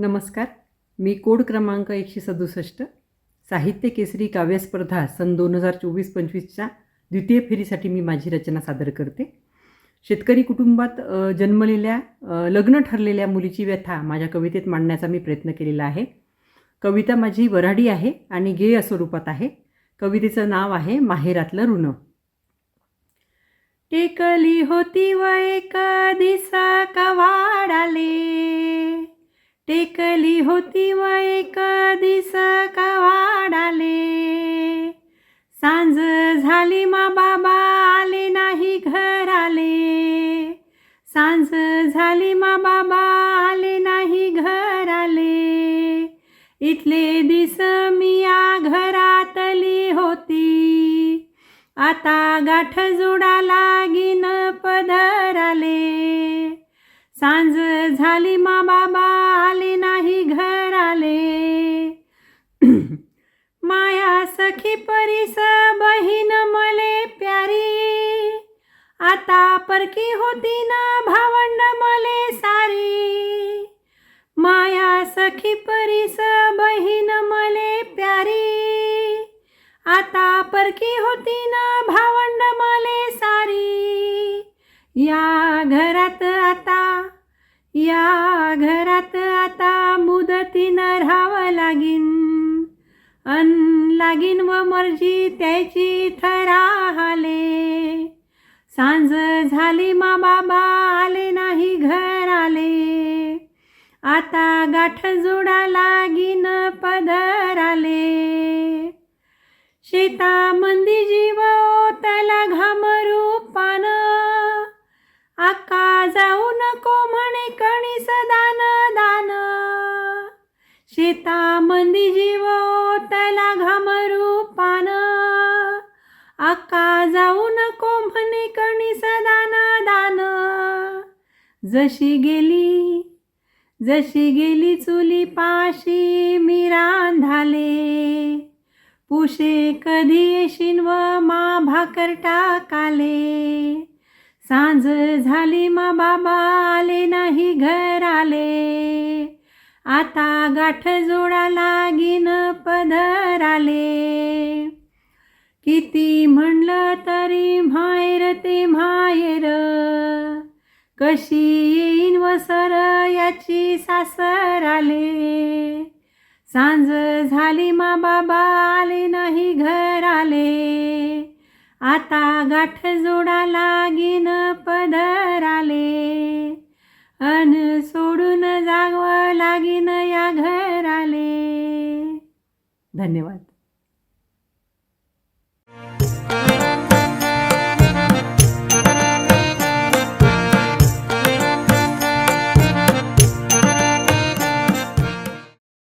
नमस्कार. मी कोड क्रमांक एकशे सदुसष्ट साहित्य केसरी काव्यस्पर्धा सन दोन हजार चोवीस पंचवीसच्या द्वितीय फेरीसाठी मी माझी रचना सादर करते. शेतकरी कुटुंबात जन्मलेल्या लग्न ठरलेल्या मुलीची व्यथा माझ्या कवितेत मांडण्याचा मी प्रयत्न केलेला आहे. कविता माझी वऱ्हाडी आहे आणि गेय स्वरूपात आहे. कवितेचं नाव आहे माहेरातलं ऋण. टेकली होती व एक दिसा कवाडाले टेकली होती व एक दिस कवाडाले सांज झाली मा बाबा आले नाही घर आले सांज झाली मा बाबा आले नाही घर आले इथले दिस मी या घरातली होती. आता गाठ जोडा लागीन आले सांज झाली मा बाबा माया सखी परीस बहीण मले प्यारी. आता परकी होती ना भावंड मले सारी. माया सखी परीस बहीण मले प्यारी. आता परकी होती ना भावंड मले सारी. या घरात आता या घरात आता मुदतीनं राहावं लागीन. अन लागीन व मर्जी त्याची थराहाले सांज झाली मा बाबा आले नाही घर आले आता गाठ जोडा लागीन पदर आले शेता मंदी जीव शेतामंदी जीव त्याला घामरू पान आका जाऊ नको म्हणे कणी सदान दान. जशी गेली जशी गेली चुली पाशी मी रांधाले. पुशे कधी येशीन व मा भाकर टाकाले. सांज झाली मा बाबा आले नाही घर आले आता गाठ जोडा लागीन पधराले आले किती म्हणलं तरी माहेर ते माहेर. कशी येईन व सर याची सासर आले सांज झाली मा बाबा आले नाही घर आले आता गाठ जोडा लागीन पदर आले अन सोडून जागवं लागीन या घर आले धन्यवाद.